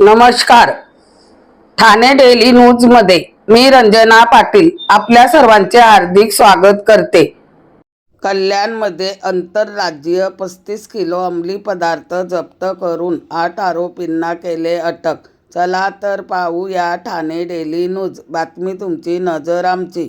नमस्कार. ठाणे डेली न्यूजमध्ये मी रंजना पाटील आपल्या सर्वांचे हार्दिक स्वागत करते. कल्याणमध्ये आंतरराज्यीय पस्तीस किलो अंमली पदार्थ जप्त करून आठ आरोपींना केले अटक. चला तर पाहू या ठाणे डेली न्यूज. बातमी तुमची नजर आमची.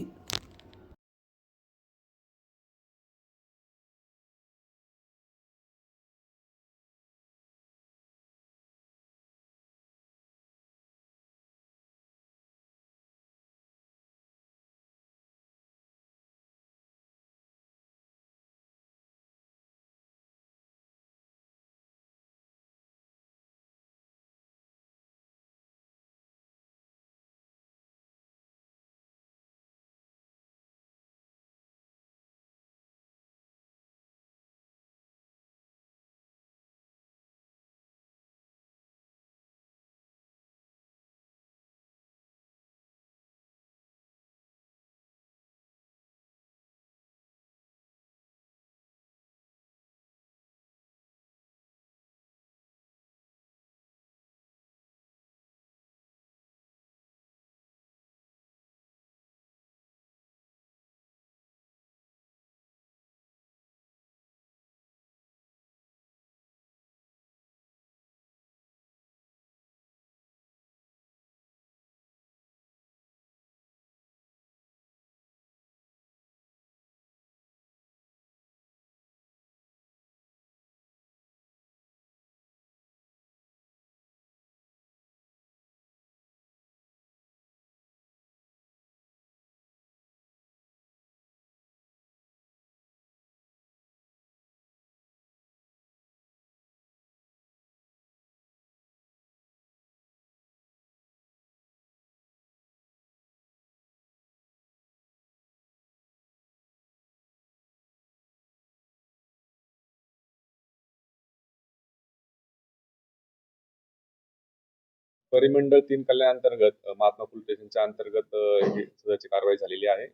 परिमंडळ तीन कल्याण अंतर्गत महात्मा फुले स्टेशनच्या अंतर्गत ही सदरची कारवाई झालेली आहे.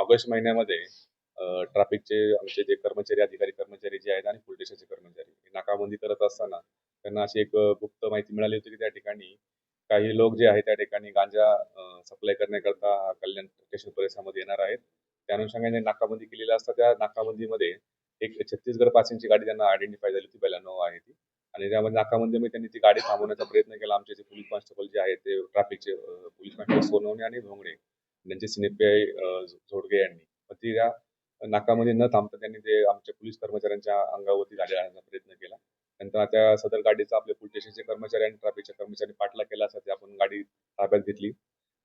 ऑगस्ट महिन्यामध्ये ट्रॅफिकचे आमचे जे कर्मचारी अधिकारी कर्मचारी जे आहेत आणि पोलीस स्टेशनचे कर्मचारी नाकाबंदी करत असताना त्यांना अशी एक गुप्त माहिती मिळाली होती की त्या ठिकाणी काही लोक जे आहेत त्या ठिकाणी गांजा सप्लाय करण्याकरता कल्याण स्टेशन परिसरामध्ये येणार आहेत. त्या अनुषंगाने नाकाबंदी केलेली असता त्या नाकाबंदीमध्ये एक छत्तीसगड पासिंगची गाडी त्यांना आयडेंटिफाय झाली होती बेलानो आहे ती. आणि त्यामध्ये मी त्यांनी ती गाडी थांबवण्याचा प्रयत्न केला. आमचे जे पोलीस कॉन्स्टेबल जे आहेत ते ट्रॅफिकचे पोलीस कॉन्स्टेबल सोनवणे आणि भोंगणे त्यांचे सिनेपीआय झोडगे यांनी. मग ती त्या नाकामध्ये न थांबता त्यांनी ते आमच्या पोलीस कर्मचाऱ्यांच्या अंगावरती गाडी आणण्याचा प्रयत्न केला. नंतर त्या सदर गाडीचा आपले पोलीस स्टेशनचे कर्मचारी आणि ट्रॅफिकच्या कर्मचारी पाठला केला असता ते आपण गाडी ताब्यात घेतली.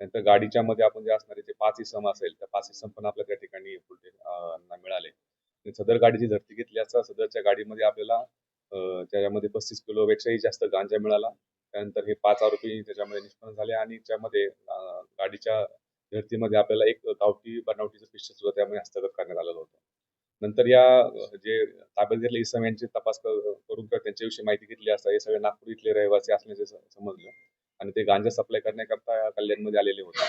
नंतर गाडीच्या मध्ये आपण जे असणारे ते पाच इसम असेल त्या पाच इसम पण आपल्या त्या ठिकाणी मिळाले. आणि सदर गाडीची झडती घेतली असता सदरच्या गाडीमध्ये आपल्याला त्याच्यामध्ये पस्तीस किलो पेक्षाही जास्त गांजा मिळाला. त्यानंतर हे पाच आरोपी त्याच्यामध्ये निष्पन्न झाले आणि त्यामध्ये गाडीच्या धर्तीमध्ये आपल्याला एक गावठी बनावटीचं पिस्टल सुद्धा त्यामध्ये हस्तगत करण्यात आलेलं होतं. नंतर या जे ताब्यात घेतले इसम यांची तपास करून त्यांच्याविषयी माहिती घेतली असता हे सगळे नागपूर इथले रहिवासी असल्याचे समजलं. आणि ते गांजा सप्लाय करण्याकरता या कल्याणमध्ये आलेले होते.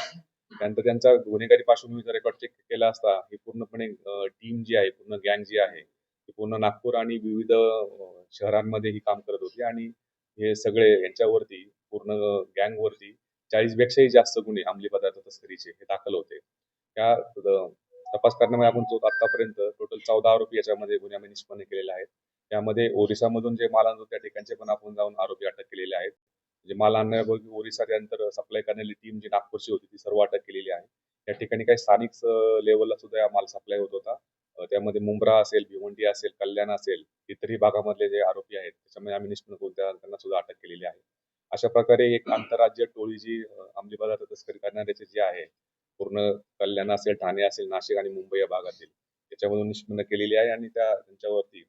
त्यानंतर त्यांचा गुन्हेगारी पार्श्वभूमीचा रेकॉर्ड चेक केला असता ही पूर्णपणे टीम जी आहे पूर्ण गँग जी आहे पूर्ण नागपूर आणि विविध शहरांमध्ये ही काम करत होती आणि हे सगळे यांच्यावरती पूर्ण गँग वरती चाळीस पेक्षाही जास्त गुन्हे अंमली पदार्थ तस्करीचे हे दाखल होते. त्या तपास करण्यामध्ये आपण तो आतापर्यंत टोटल चौदा आरोपी याच्यामध्ये गुन्ह्यामध्ये निष्पन्न केलेले आहेत. त्यामध्ये ओरिसामधून जे माल आणतो त्या ठिकाणचे पण आपण जाऊन आरोपी अटक केलेले आहेत. म्हणजे माल आणण्यापूर्वी ओरिसा त्यानंतर सप्लाय करणारी टीम जी नागपूरची होती ती सर्व अटक केलेली आहे. या ठिकाणी काही स्थानिक लेवलला सुद्धा या माल सप्लाय होत होता. त्यामध्ये मुंब्रा असेल भिवंडी असेल कल्याण असेल इतरही भागामधले जे आरोपी आहेत त्याच्यामध्ये आम्ही निष्पन्न करून त्या- त्यांना सुद्धा अटक केलेली आहे. अशा प्रकारे एक आंतरराज्य टोळी जी अंमली पदार्थ तस्करी करणाऱ्याचे जे आहे पूर्ण कल्याण असेल ठाणे असेल नाशिक आणि मुंबई या भागातील त्याच्यामधून निष्पन्न केलेली आहे आणि त्या त्यांच्यावरती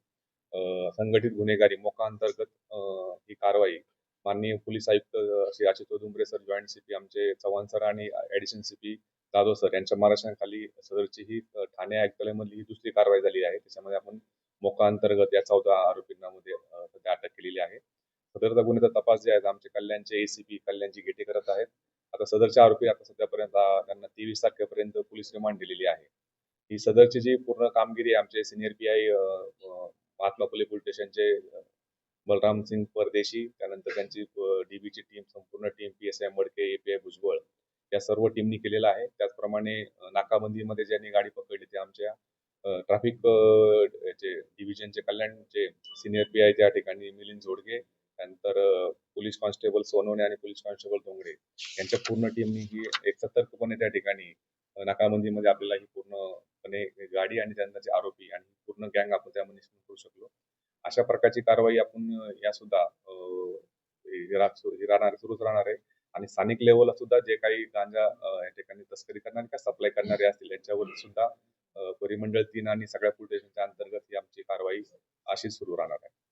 संघटित गुन्हेगारी मोका अंतर्गत ही कारवाई माननीय पोलीस आयुक्त Shri Ashutosh Dumbre sir joint CP आमचे चव्हाण सर आणि ऍडिशनल सीपी जाधव सर यांच्या महाराष्ट्रांखाली सदरची ही ठाणे आयुक्तालयामधली ही दुसरी कारवाई झाली आहे. त्याच्यामध्ये आपण मोका अंतर्गत या चौदा आरोपींना मध्ये सध्या अटक केलेली आहे. सदरचा गुन्ह्याचा तपास जे आहे आमचे कल्याणचे एसीपी कल्याणची गेटे करत आहेत. आता सदरचे आरोपी आता सध्यापर्यंत त्यांना तेवीस तारखेपर्यंत पोलीस रिमांड दिलेली आहे. ही सदरची जी पूर्ण कामगिरी आहे आमचे senior P I Mahatma Phule police स्टेशनचे बलराम सिंग परदेशी त्यानंतर त्यांची डीबीची टीम संपूर्ण team P S I Madke API Bhujbal या सर्व टीमनी केलेला आहे. त्याचप्रमाणे नाकाबंदीमध्ये ज्यांनी गाडी पकडली ते आमच्या ट्रॅफिक याचे डिव्हिजनचे कल्याणचे सिनियर पी आय त्या ठिकाणी मिलिंद जोडगे त्यानंतर पोलीस कॉन्स्टेबल सोनवणे आणि पोलीस कॉन्स्टेबल डोंगरे यांच्या पूर्ण टीमनी ही एक सतर्कपणे त्या ठिकाणी नाकाबंदीमध्ये आपल्याला ही पूर्णपणे गाडी आणि त्यांचे आरोपी आणि पूर्ण गँग आपण त्यामध्ये निश्चित करू शकलो. अशा प्रकारची कारवाई आपण या सुद्धा राहणार सुरूच राहणार आहे. आणि स्थानिक लेवलला सुद्धा जे काही गांजा या ठिकाणी तस्करी करणारे का सप्लाय करणारे असतील यांच्यावर सुद्धा परिमंडळ तीन आणि सगळ्या पोलीस स्टेशनच्या अंतर्गत ही आमची कारवाई अशीच सुरू राहणार आहे.